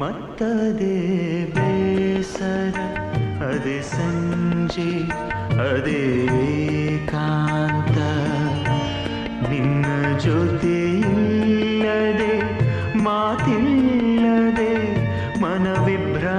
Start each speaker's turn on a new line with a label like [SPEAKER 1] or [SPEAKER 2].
[SPEAKER 1] ಮತ್ತದೇ ಬೇಸರ ಅದೇ ಸಂಜೆ ಅದೇ ಕಾಂತ ಜೊತೆಯಿಲ್ಲದೆ ಮಾತಿಲ್ಲದೆ ಮನವಿಭ್ರಾ